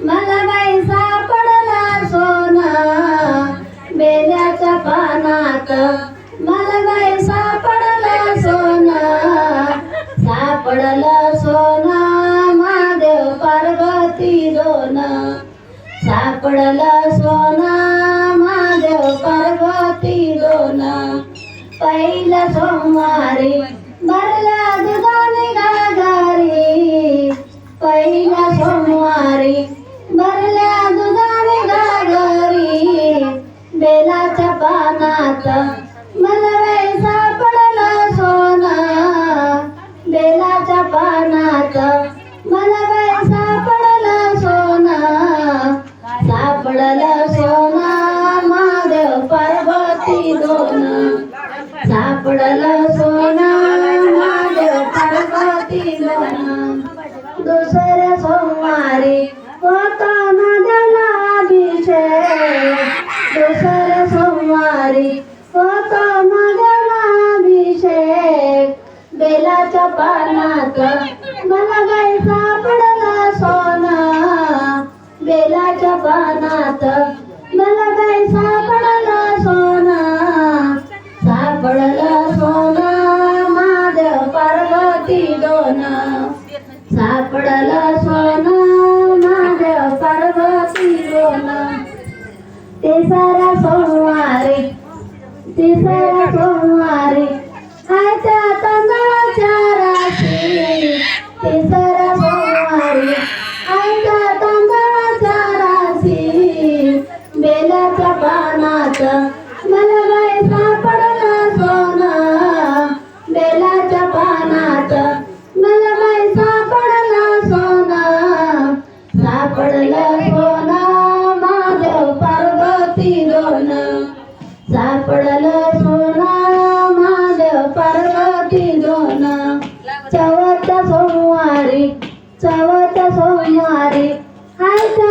मला बाई सापडला सोना. बेल्याच्या पानात. मला बाई सापडला सोना. सापडलं सोना महादेव पार्वती दोन. सापडलं सोना महादेव पार्वती दोन. पहिला सोमवारी सापडलं सोना महादेव पार्वती दुसऱ्या सोमवारी होता नदला अभिषेक. दुसऱ्या सोमवारी होता नदला अभिषेक. बेलाच्या पानात मला गाय सापडला सोना. बेलाच्या पानात सापडलं सोनं महादेव पार्वती दोन तिसरा सोमवारी तिसरा सोमवारी आयत्या तांदळाच्या राशी तिसरा सापडलं सोनं महादेव पार्वती दोन सापडलं सोनं महादेव पार्वती दोन चवथ सोमवारी चवथ सोमवारी आयता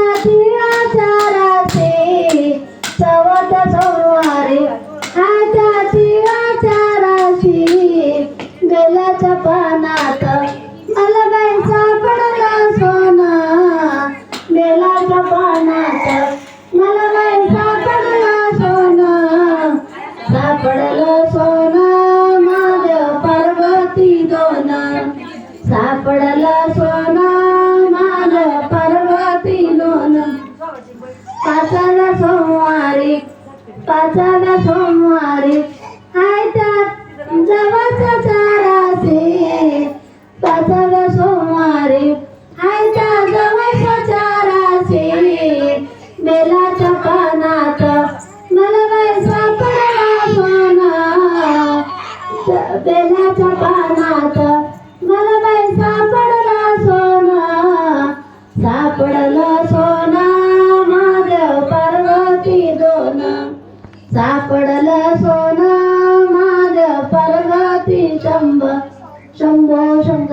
पाचव्या सोमवारी. आयतात जवळचा चारा से पाचव्या सोमवारी. आयता जवळचा चारा से बेलाच्या पानात मला बाई सापडला सोना. बेलाच्या पानात मला सापडला सोना. सापडला सोना. सोना माझ परगती शंभ शंभो शंभ